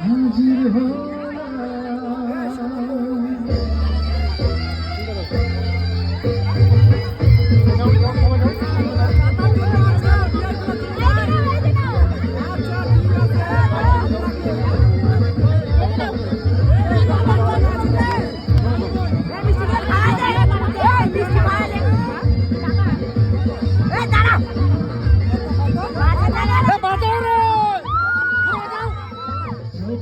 হাজির হয়।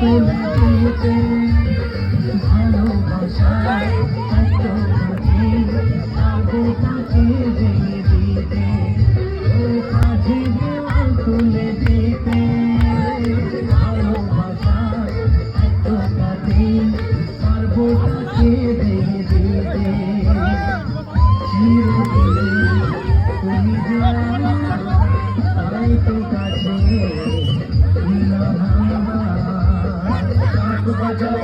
কুল তুলতে ভালোবাসায়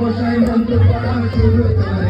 মশাই মন্ত্র পড়া শুরু করে